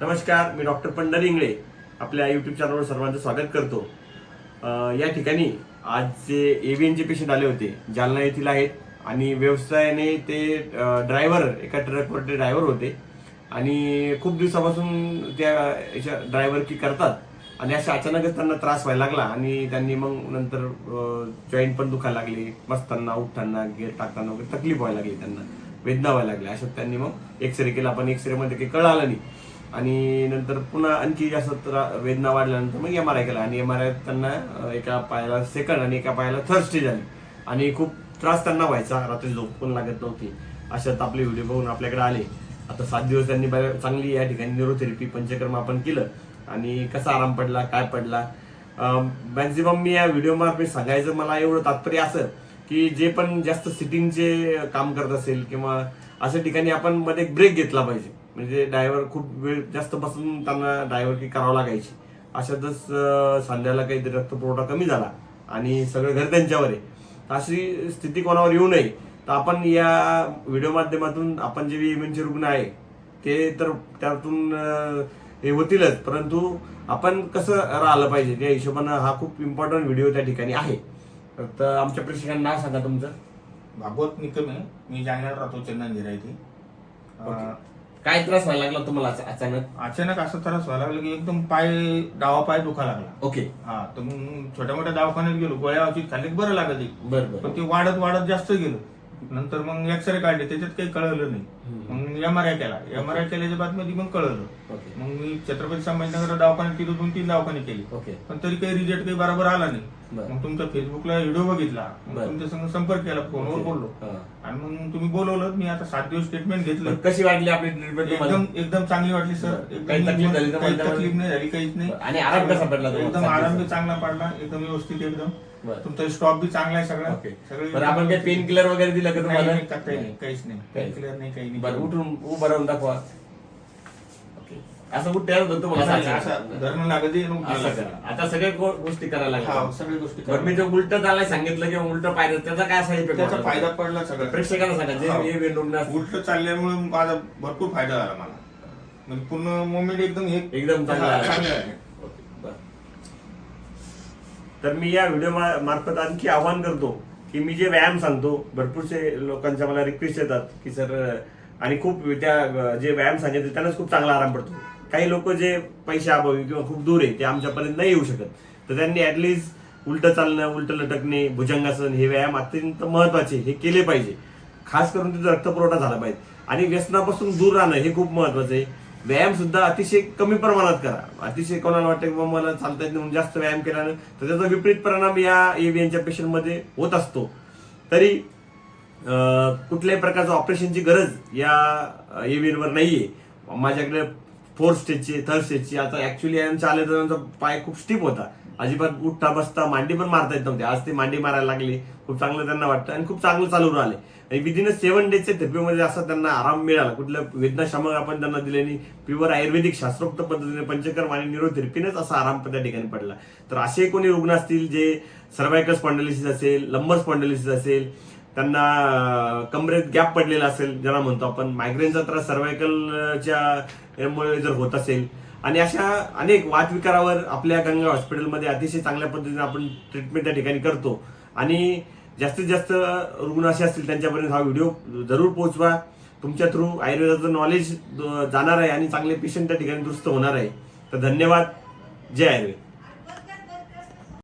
नमस्कार मी डॉक्टर पंढरी इंगळे आपल्या यूट्यूब चॅनलवर सर्वांचं स्वागत करतो. या ठिकाणी आज जे एव्हीएनचे पेशंट आले होते. जालना येथील आहेत आणि व्यवसायाने ते ड्रायव्हर एका ट्रकवर ते ड्रायव्हर होते. आणि खूप दिवसापासून त्या याच्या ड्रायव्हर की करतात. आणि अशा अचानकच त्यांना त्रास व्हायला लागला आणि त्यांनी मग नंतर जॉईंट पण दुखायला लागले. बसताना उठताना गेअर टाकताना वगैरे तकलीफ व्हायला लागली त्यांना. वेदना व्हायला लागल्या. अशा त्यांनी मग एक्सरे केला. पण एक्सरेमध्ये काही कळालं नाही. आणि नंतर पुन्हा आणखी जास्त वेदना वाढल्यानंतर मग एम आर आय केला. आणि एम आर आय त्यांना एका पायाला सेकंड आणि एका पायाला थर्ड स्टेज आली. आणि खूप त्रास त्यांना व्हायचा. रात्री झोप पण लागत नव्हती. अशात आपले व्हिडिओ बघून आपल्याकडे आले. आता सात दिवस त्यांनी बऱ्या- चांगली या ठिकाणी न्यूरोथेरपी पंचकर्म आपण केलं. आणि कसा आराम पडला काय पडला? मॅक्झिमम मी या व्हिडिओ मार्फत सांगायचं मला एवढं तात्पर्य असं की जे पण जास्त सिटिंगचे काम करत असेल किंवा अशा ठिकाणी आपण मध्ये एक ब्रेक घेतला पाहिजे. म्हणजे ड्रायव्हर खूप वेळ जास्त बसून त्यांना ड्रायव्हर की करावं लागायची. अशातच सांध्याला काहीतरी रक्तपुरवठा कमी झाला आणि सगळं घर त्यांच्यावर आहे. तर अशी स्थिती कोणावर येऊ नये. तर आपण या व्हिडिओ माध्यमातून आपण जे इमेंटचे रुग्ण आहे ते तर त्यातून हे होतीलच. परंतु आपण कसं राहिलं पाहिजे? त्या हिशोबानं हा खूप इम्पॉर्टंट व्हिडिओ त्या ठिकाणी आहे. तर आमच्या प्रेक्षकांना नाव सांगा तुमचं. भागवत निकम आहे. मी जालन्याला राहतो चंदनजिरा इथे काय त्रास व्हायला लागला तुम्हाला अचा- अचानक? अचानक असं त्रास व्हायला लागला की एकदम पाय डावा पाय दुखा लागला. ओके. हा तर मग छोट्या मोठ्या दवाखान्यात गेलो गोळ्या औषध खाल्ली बरं लागत. बरं पण ते वाढत वाढत जास्त गेलो. नंतर मग एक्सरे काढले त्याच्यात काही कळलं नाही. मग एम आर आय केला. एम आर आय केल्याच्या बातमध्ये मग कळलं. ओके. मग मी छत्रपती संभाजीनगर दवाखान्यात केलो दोन तीन दवाखाने केले. ओके. पण तरी काही रिझल्ट काही बरोबर आला नाही. बरं. मग तुमचा फेसबुकला व्हिडिओ बघितला. मग बरं. तुमच्या संग संपर्क केला फोनवर. बोललो. हा. आणि मग तुम्ही बोलवलं मी आता सात दिवस ट्रीटमेंट घेतलं. कशी वाटली आपली ट्रीटमेंट तुम्हाला? एकदम एकदम चांगली वाटली सर. एकदम काही तकलीफ झाली काही तकलीफ नाही झाली काहीच नाही. आणि आराम कसा पडला तुम्हाला? एकदम आराम बी? चांगला पडला एकदम व्यवस्थित एकदम. बरं. तुमचा स्टॉप बी चांगला आहे सगळा. ओके. सगळे बरं आपण काही पेन किलर वगैरे दिलं का नाही, तुम्हाला? नाही, काही नाही, काहीच नाही. काही. क्लिअर नाही काही नाही. बरं उठून उभं राहून दाखवा. असं कुठे होतं तुम्हाला धरणं लागत असं करा. आता सगळ्या गो- गोष्टी करायला हा लागल्या सगळ्या गोष्टी बरं मी जो उलट चालाय सांगितलं किंवा उलट पाहिलं त्याचा काय साईड इफेक्ट त्याचा फायदा पडला सगळा प्रेक्षकांना सांगा जे हा. असतील, उलट चालल्यामुळे माझा भरपूर फायदा झाला मला. म्हणजे पूर्ण मोमेंट एकदम हे एकदम चांगला हा, आहे. चांगलं आहे. ओके, बरं. तर मी या व्हिडिओ मा- मार्फत आणखी आवाहन करतो की मी जे व्यायाम सांगतो भरपूरसे लोकांच्या मला रिक्वेस्ट येतात की सर आणि खूप त्या जे व्यायाम सांगितले त्यांनाच खूप चांगला आराम पडतो. काही लोक जे पैसे अभावी किंवा खूप दूर आहे ते आमच्यापर्यंत नाही येऊ शकत. तर त्यांनी ॲटलिस्ट उलटं चालणं उलट लटकणे भुजंगासन हे व्यायाम अत्यंत महत्त्वाचे हे केले पाहिजे. खास करून तिचा रक्तपुरवठा झाला पाहिजे. आणि व्यसनापासून दूर राहणं हे खूप महत्वाचं आहे. व्यायाम सुद्धा अतिशय कमी प्रमाणात करा. अतिशय कोणाला वाटतं की मला चालता येत नाही म्हणून जास्त व्यायाम केल्यानं तर त्याचा विपरीत परिणाम या एव्हीएनच्या पेशंटमध्ये होत असतो. तरी कुठल्याही प्रकारचं ऑपरेशनची गरज या एव्हीएनवर आहे माझ्याकडे फोर्थ स्टेजची थर्ड स्टेजची. आता ऍक्च्युली यांच्या आले तर त्यांचा पाय खूप स्टिप होता. अजिबात उठता बसता मांडी पण मारता येत नव्हते. आज ते मांडी मारायला लागली. खूप चांगलं त्यांना वाटतं आणि खूप चांगलं चालू राहिले. आणि विदिन सेव्हन डेजच्या थेरपीमध्ये असा त्यांना आराम मिळाला. कुठल्या वेदनाशामक आपण त्यांना दिले नाही. प्युअर आयुर्वेदिक शास्त्रोक्त पद्धतीने पंचकर्म आणि न्यूरोथेरपीनेच असा आराम त्या ठिकाणी पडला. तर असे कोणी रुग्ण असतील जे सर्वायकल स्पॉन्डलिसिस असेल लंबर स्पॉन्डलिसिस असेल त्यांना कमरेत गॅप पडलेला असेल ज्याला म्हणतो आपण मायग्रेनचा त्रास सर्वायकलच्या मुळे जर होत असेल आणि अशा अनेक वातविकारावर आपल्या गंगा हॉस्पिटलमध्ये अतिशय चांगल्या पद्धतीने आपण ट्रीटमेंट त्या ठिकाणी करतो. आणि जास्तीत जास्त रुग्ण असे असतील त्यांच्यापर्यंत हा व्हिडिओ जरूर पोहोचवा. तुमच्या थ्रू आयुर्वेदाचं नॉलेज जाणार आहे आणि चांगले पेशंट त्या ठिकाणी दुरुस्त होणार आहे. तर धन्यवाद. जय आयुर्वेद.